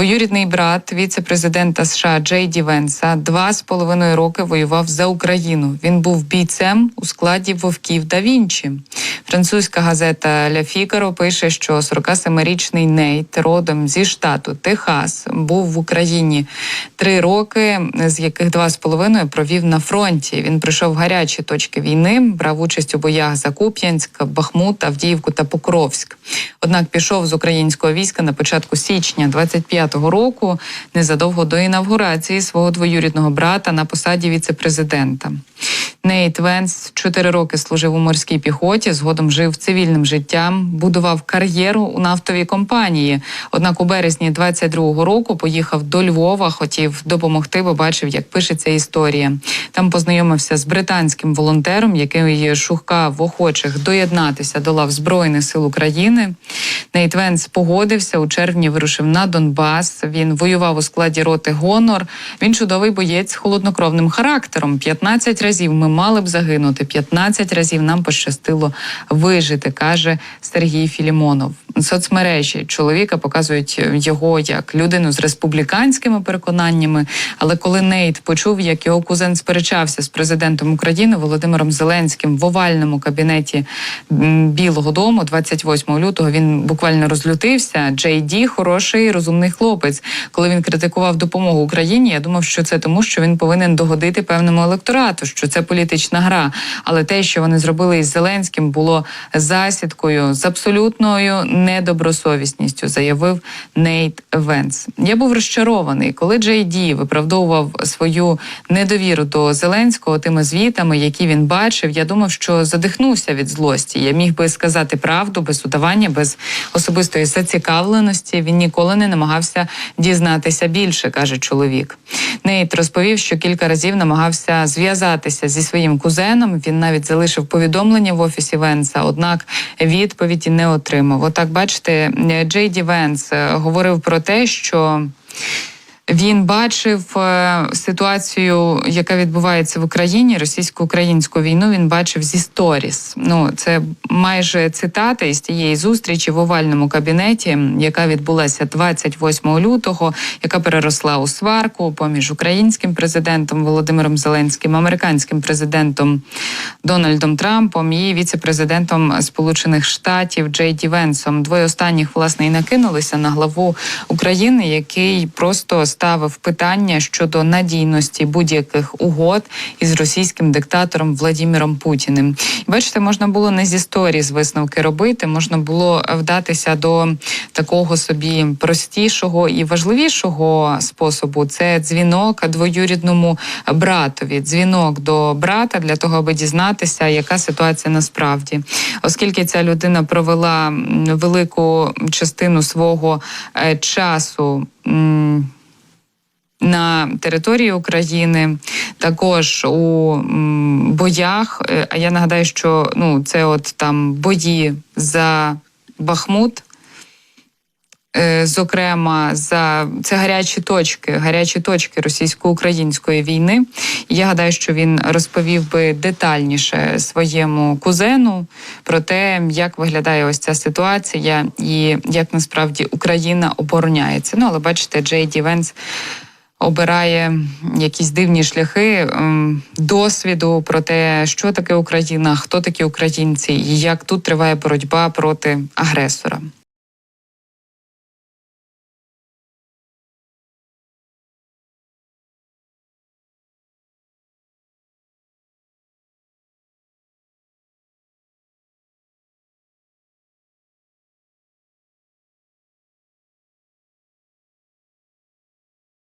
Двоюрідний брат віце-президента США Джей Ді Венса два з половиною роки воював за Україну. Він був бійцем у складі вовків да Вінчі. Французька газета Ля Фігаро пише, що 47-річний Нейт родом зі штату Техас був в Україні три роки, з яких два з половиною провів на фронті. Він прийшов в гарячі точки війни, брав участь у боях за Куп'янськ, Бахмут, Авдіївку та Покровськ. Однак пішов з українського війська на початку січня 25-го року, незадовго до інавгурації свого двоюрідного брата на посаді віце-президента. Нейт Венс чотири роки служив у морській піхоті, згодом жив цивільним життям, будував кар'єру у нафтовій компанії. Однак у березні 22-го року поїхав до Львова, хотів допомогти, бо бачив, як пишеться історія. Там познайомився з британським волонтером, який шукав охочих доєднатися до лав Збройних сил України. Нейт Венс погодився у червні. Вирушив на Донбас. Він воював у складі роти Гонор. Він чудовий боєць з холоднокровним характером. 15 разів ми мали б загинути. 15 разів нам пощастило вижити, каже Сергій Філімонов. Соцмережі чоловіка показують його як людину з республіканськими переконаннями. Але коли Нейт почув, як його кузен сперечався з президентом України Володимиром Зеленським в овальному кабінеті Білого Дому, 28 лютого, він буквально розлютився. Джей Ді хороший розумний хлопець. Коли він критикував допомогу Україні, я думав, що це тому, що він повинен догодити певному електорату, що це політична гра. Але те, що вони зробили із Зеленським, було засідкою з абсолютною недобросовісністю, заявив Нейт Венс. Я був розчарований, коли Джей Ді виправдовував свою недовіру до Зеленського тими звітами, які він бачив. Я думав, що задихнувся від злості. Я міг би сказати правду без удавання, без особистої зацікавленості. Він ніколи не намагався дізнатися більше, каже чоловік. Нейт розповів, що кілька разів намагався зв'язатися зі своїм кузеном. Він навіть залишив повідомлення в офісі Венса, однак відповіді не отримав. Отак, бачите, Джей Ді Венс е, говорив про те, що. Він бачив е, ситуацію, яка відбувається в Україні, російсько-українську війну. Він бачив зі сторіс. Ну це майже цитата із тієї зустрічі в овальному кабінеті, яка відбулася 28 лютого, яка переросла у сварку поміж українським президентом Володимиром Зеленським, американським президентом Дональдом Трампом і віце-президентом Сполучених Штатів Джей Ді Венсом. Двоє останніх власне і накинулися на главу України, який просто ставив питання щодо надійності будь-яких угод із російським диктатором Владіміром Путіним. Бачите, можна було не зі сторіз висновки робити, можна було вдатися до такого собі простішого і важливішого способу. Це дзвінок двоюрідному братові, дзвінок до брата для того, аби дізнатися, яка ситуація насправді, оскільки ця людина провела велику частину свого е, часу на території України, також у боях. Е, а я нагадаю, що ну це от там бої за Бахмут. Е, зокрема, за це гарячі точки, гарячі точки російсько-української війни. Я гадаю, що він розповів би детальніше своєму кузену про те, як виглядає ось ця ситуація, і як насправді Україна обороняється. Ну але бачите, Джей Ді Венс обирає якісь дивні шляхи ем, досвіду про те, що таке Україна, хто такі українці, і як тут триває боротьба проти агресора.